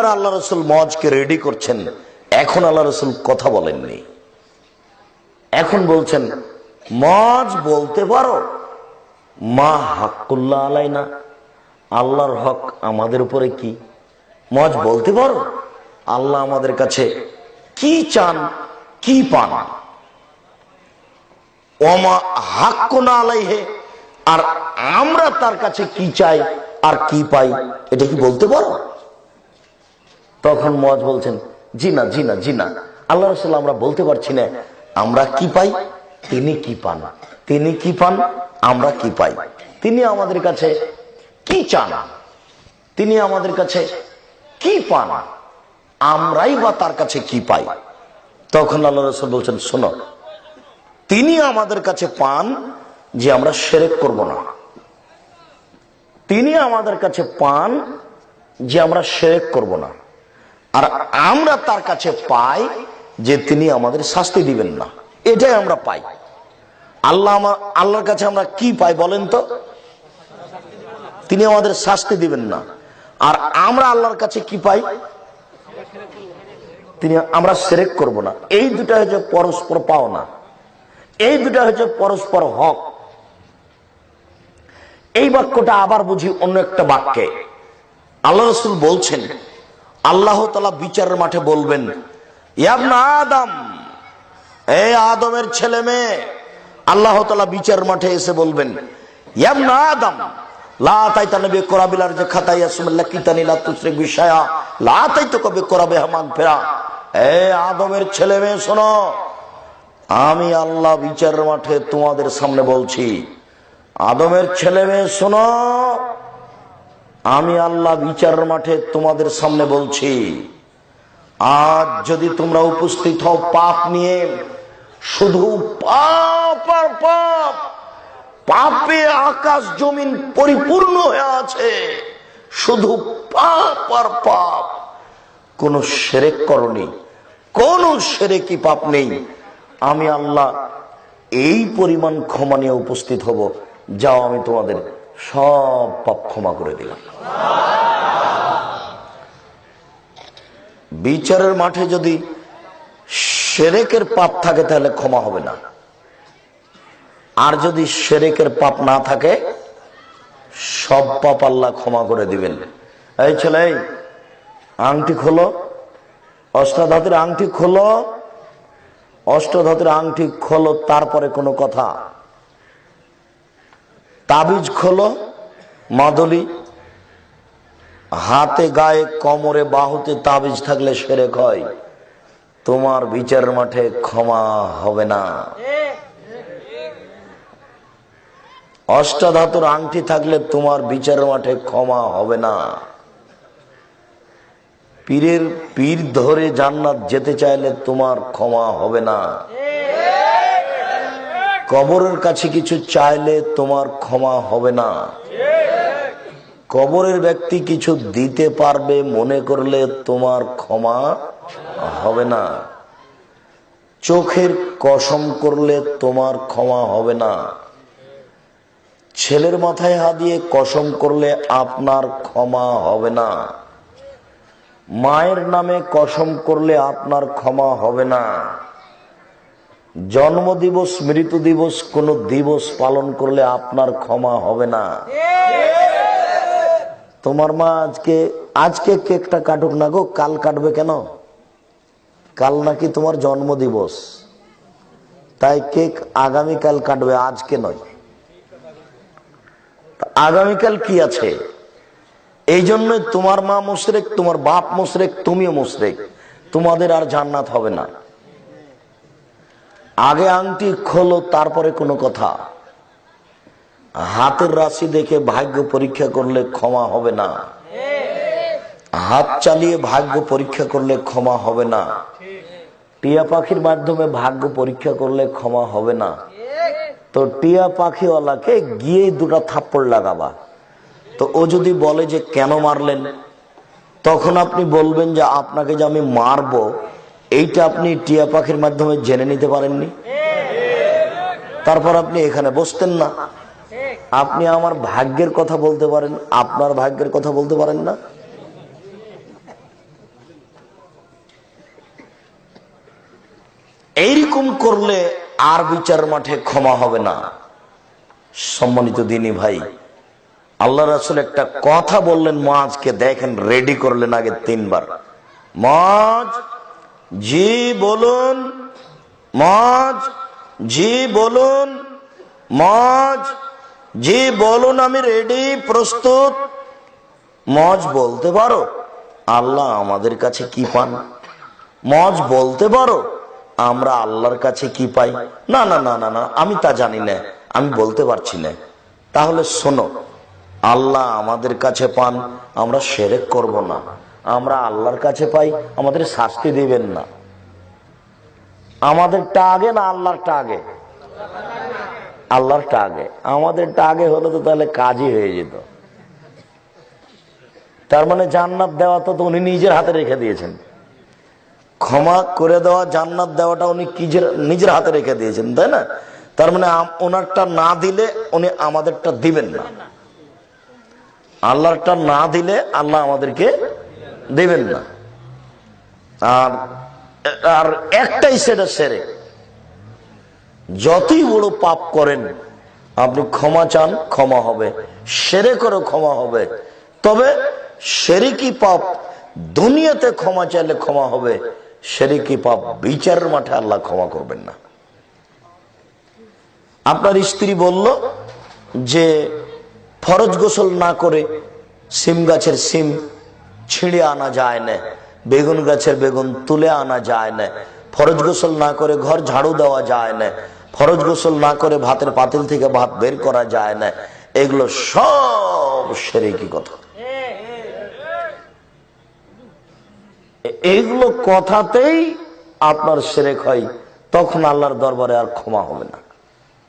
দ্বারা আল্লাহ রসুল মজকে রেডি করছেন। এখন আল্লাহ রসুল কথা বলেননি। এখন বলছেন, মজ বলতে পারো, মা হাক্কুল্লাহ আলাই না আল্লাহর হক আমাদের উপরে কি? মজ বলতে পারো, আল্লাহ আমাদের কাছে কি চান, কি পান? ওমা হাক্য না আলাইহে, আর আমরা তার কাছে কি চাই আর কি পাই, এটা কি বলতে পারো? তখন মজ বলছেন জি না জি না জি না আল্লাহ রসুল, আমরা বলতে পারছি না, আমরা কি পাই? তিনি কি পান? তিনি কি পান? আমরা কি পাই? তিনি আমাদের কাছে কি চান? তিনি আমাদের কাছে কি পান? আমরাই বা তার কাছে কি পাই? তখন আল্লাহ রসুল বলছেন, শোনো, তিনি আমাদের কাছে পান যে আমরা সেরেক করব না। তিনি আমাদের কাছে পান যে আমরা সেরেক করব না। আর আমরা তার কাছে পাই যে তিনি আমাদের শাস্তি দিবেন না। এটাই আমরা পাই। আল্লাহ আমার আল্লাহর কাছে আমরা কি পাই বলেন তো? তিনি আমাদের শাস্তি দিবেন না। আর আমরা আল্লাহর কাছে কি পাই? তিনি আমরা সেরেক করব না। এই দুটা হচ্ছে পরস্পর পাওনা। এই দুটা হচ্ছে পরস্পর হক। এই বাক্যটা আবার বুঝি অন্য একটা বাক্যে। আল্লাহ রসুল বলছেন আল্লাহ তালা বিচারের মাঠে বলবেন আদম, এ আদমের ছেলে মেয়ে। আল্লাহ তালা বিচার মাঠে এসে বলবেন ইয়াবনা আদম আদমের ছেলে মেয়ে, শোনো, আমি আল্লাহ বিচারের মাঠে তোমাদের সামনে বলছি, আদমের ছেলে মেয়ে, শোনো আমি আল্লাহ বিচার মাঠে তোমাদের সামনে বলছি, আজ যদি তোমরা উপস্থিত হও পাপ নিয়ে, শুধু পাপ আর পাপ, পাপে আকাশ জমিন পরিপূর্ণ হয়ে আছে, শুধু পাপ আর পাপ। কোন সেরেক করনি, কোন সেরেকি পাপ নেই। আমি আল্লাহ এই পরিমাণ ক্ষমা নিয়ে উপস্থিত হব, যাও আমি তোমাদের সব পাপ ক্ষমা করে দিলাম। বিচারের মাঠে যদি সেরেকের পাপ থাকে, তাহলে ক্ষমা হবে না। আর যদি সেরেকের পাপ না থাকে, সব পাপ আল্লাহ ক্ষমা করে দিবেন। এই ছেলে, আংটি খোলো। অষ্টাধাতের আংটি খোলো। অষ্টধাতুর আংটি খোলো, তারপরে কোনো কথা। তাবিজ খোলো, মাদলি, হাতে গায়ে কোমরে বাহুতে তাবিজ থাকলে সেরে হয় তোমার বিচারের মাঠে ক্ষমা হবে না। অষ্টাধাতুর আংটি থাকলে তোমার বিচারের মাঠে ক্ষমা হবে না। পীরের পীর ধরে জান্নাত যেতে চাইলে তোমার ক্ষমা হবে না। কবরের কাছে কিছু চাইলে তোমার ক্ষমা হবে না। কবরের ব্যক্তি কিছু দিতে পারবে মনে করলে তোমার ক্ষমা হবে না। চোখের কসম করলে তোমার ক্ষমা হবে না। ছেলের মাথায় হাত দিয়ে কসম করলে আপনার ক্ষমা হবে না। মায়ের নামে কসম করলে আপনার ক্ষমা হবে না। জন্ম দিবস মৃত্যু দিবস কোন দিবস পালন করলে আপনার ক্ষমা হবে না। তোমার মা আজকে আজকে কেকটা কাটুক না গো, কাল কাটবে কেন? কাল নাকি তোমার জন্ম দিবস তাই কেক আগামীকাল কাটবে, আজকে নয়। আগামীকাল কি আছে? এই জন্যই তোমার মা মুশরেক, তোমার বাপ মুশরেক, তুমিও মুশরেক। তোমাদের আর জান্নাত হবে না। আগে আংটি খোলো, তারপরে কোনো কথা। হাতের রাশি দেখে ভাগ্য পরীক্ষা করলে ক্ষমা হবে না। হাত চালিয়ে ভাগ্য পরীক্ষা করলে ক্ষমা হবে না। টিয়া পাখির মাধ্যমে ভাগ্য পরীক্ষা করলে ক্ষমা হবে না। তো টিয়া পাখিওয়ালাকে গিয়ে দুটা থাপ্পড় লাগাবা। তো ও যদি বলে যে কেন মারলেন, তখন আপনি বলবেন যে আপনাকে যে আমি মারবো এইটা আপনি টিয়া পাখির মাধ্যমে জেনে নিতে পারেননি? তারপর আপনি এখানে বসতেন না। আপনি আমার ভাগ্যের কথা বলতে পারেন, আপনার ভাগ্যের কথা বলতে পারেন না। এইরকম করলে আর বিচার মাঠে ক্ষমা হবে না। সম্মানিত দিনী ভাই, আল্লাহ রাসুল একটা কথা বললেন মাঝকে দেখেন রেডি করলেন আগে তিনবার। মাঝ জি বলুন মাছ জি বলুন মাছ জি বলুন আমি রেডি প্রস্তুত। মজ বলতে পারো? আল্লাহ আমাদের কাছে কি পান? মজ বলতে পারো? আমরা আল্লাহর কাছে কি পাই? না না না না না, আমি তা জানি না, আমি বলতে পারছি না। তাহলে শোনো, আল্লাহ আমাদের কাছে পান, আমরা সেরেক করব না। আমরা আল্লাহর কাছে পাই, আমাদের শাস্তি দিবেন না। আমাদেরটা আগে না আল্লাহরটা আগে আল্লাহরটা আগে আমাদেরটা আগে হলে তো তাহলে কাজই হয়ে যেত। তার মানে জান্নাত দেওয়া তো উনি নিজের হাতে রেখে দিয়েছেন। ক্ষমা করে দেওয়া, জান্নাত দেওয়াটা উনি নিজের নিজের হাতে রেখে দিয়েছেন, তাই না? তার মানে ওনারটা না দিলে উনি আমাদেরটা দিবেন না। আল্লাহরটা না দিলে আল্লাহ আমাদেরকে দেবেন না। আর আর একটাই সেটা সেরে। যতই বড় পাপ করেন, আপনি ক্ষমা চান, ক্ষমা হবে। সেরে করে, ক্ষমা হবে। তবে সেরিকি পাপ? দুনিয়াতে ক্ষমা চাইলে ক্ষমা হবে। সেরিকি পাপ? বিচারের মাঠে আল্লাহ ক্ষমা করবেন না। আপনার স্ত্রী বলল যে, ফরজ গোসল না করে সিম গাছের সিম ছিঁড়ে আনা যায় না, বেগুন গাছের বেগুন তুলে আনা যায় না, ফরজ গোসল না করে ঘর ঝাড়ু দেওয়া যায় না, ফরজ গোসল না করে ভাতের পাতিল থেকে ভাত বের করা যায় না, এগুলো সব সেরে কি কথা। এইগুলো কথাতেই আপনার সেরেক হয়, তখন আল্লাহর দরবারে আর ক্ষমা হবে না।